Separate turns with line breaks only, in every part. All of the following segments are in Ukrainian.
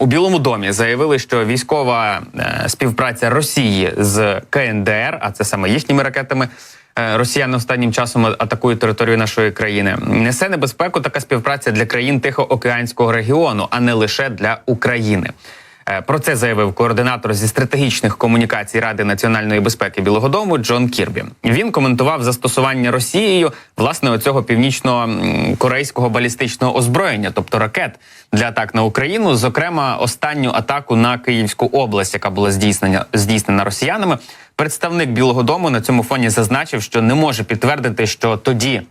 У Білому домі заявили, що військова е, співпраця Росії з КНДР, а це саме їхніми ракетами. е, Росіяни останнім часом атакують територію нашої країни. Несе небезпеку така співпраця для країн Тихоокеанського регіону, а не лише для України. Е, Про це заявив координатор зі стратегічних комунікацій Ради національної безпеки Білого Дому Джон Кірбі. Він коментував застосування Росією власне оцього північно-корейського балістичного озброєння, тобто ракет для атак на Україну. Зокрема, останню атаку на Київську область, яка була здійснена здійснена росіянами. Представник Білого Дому на цьому фоні зазначив, що не може підтвердити, що тоді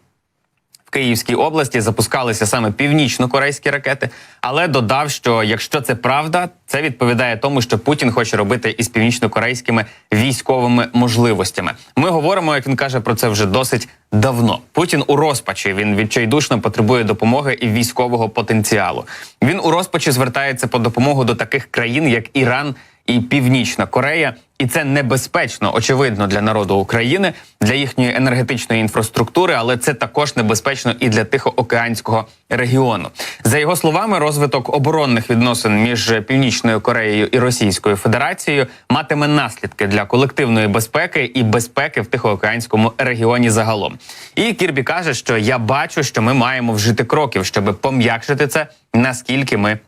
Київській області запускалися саме північно-корейські ракети, але додав, що якщо це правда, це відповідає тому, що Путін хоче робити із північно-корейськими військовими можливостями. Ми говоримо, як він каже, про це вже досить давно. Путін у розпачі він відчайдушно потребує допомоги і військового потенціалу. Він у розпачі звертається по допомогу до таких країн, як Іран і Північна Корея, і це небезпечно, очевидно, для народу України, для їхньої енергетичної інфраструктури, але це також небезпечно і для Тихоокеанського регіону. За його словами, розвиток оборонних відносин між Північною Кореєю і Російською Федерацією матиме наслідки для колективної безпеки і безпеки в Тихоокеанському регіоні загалом. І Кірбі каже, що я бачу, що ми маємо вжити кроків, щоб пом'якшити це, наскільки ми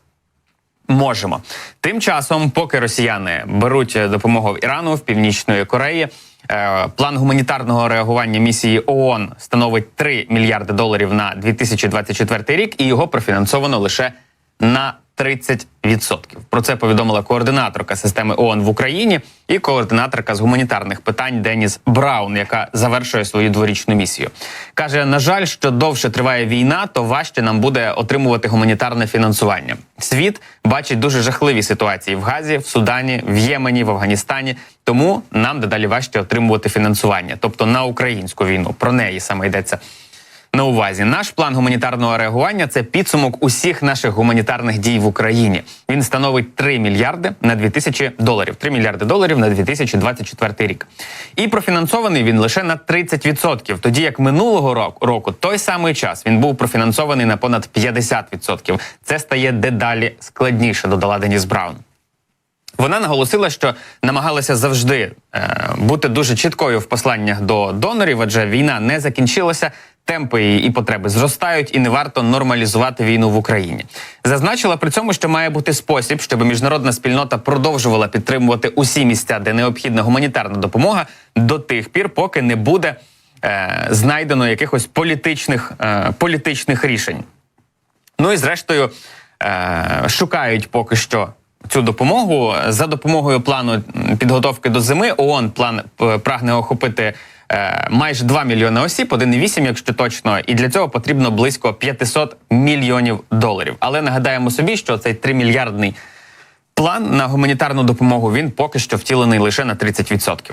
можемо. Тим часом, поки росіяни беруть е, допомогу в Ірану, в Північної Кореї. е, План гуманітарного реагування місії ООН становить 3 мільярди доларів на 2024 рік, і його профінансовано лише на 30%. Про це повідомила координаторка системи ООН в Україні і координаторка з гуманітарних питань Деніс Браун, яка завершує свою дворічну місію. каже: на жаль, що довше триває війна, то важче нам буде отримувати гуманітарне фінансування. Світ бачить дуже жахливі ситуації в Газі, в Судані, в Ємені, в Афганістані. Тому нам дедалі важче отримувати фінансування, тобто на українську війну. Про неї саме йдеться на увазі. Наш план гуманітарного реагування це підсумок усіх наших гуманітарних дій в Україні. Він становить 3 мільярди на 2000 доларів. 3 мільярди доларів на 2024 рік. І профінансований він лише на 30%, тоді як минулого року, року той самий час він був профінансований на понад 50%. Це стає дедалі складніше, додала Деніс Браун. Вона наголосила, що намагалася завжди е, бути дуже чіткою в посланнях до донорів, адже війна не закінчилася, темпи і потреби зростають, і не варто нормалізувати війну в Україні. Зазначила при цьому, що має бути спосіб, щоб міжнародна спільнота продовжувала підтримувати усі місця, де необхідна гуманітарна допомога, до тих пір, поки не буде е, знайдено якихось політичних, е, політичних рішень. Ну і зрештою е, шукають поки що цю допомогу за допомогою плану підготовки до зими. ООН план е, прагне охопити. Е, Майже 2 мільйони осіб, 1,8, якщо точно, і для цього потрібно близько 500 мільйонів доларів. Але нагадаємо собі, що цей 3 мільярдний план на гуманітарну допомогу він поки що втілений лише на 30%.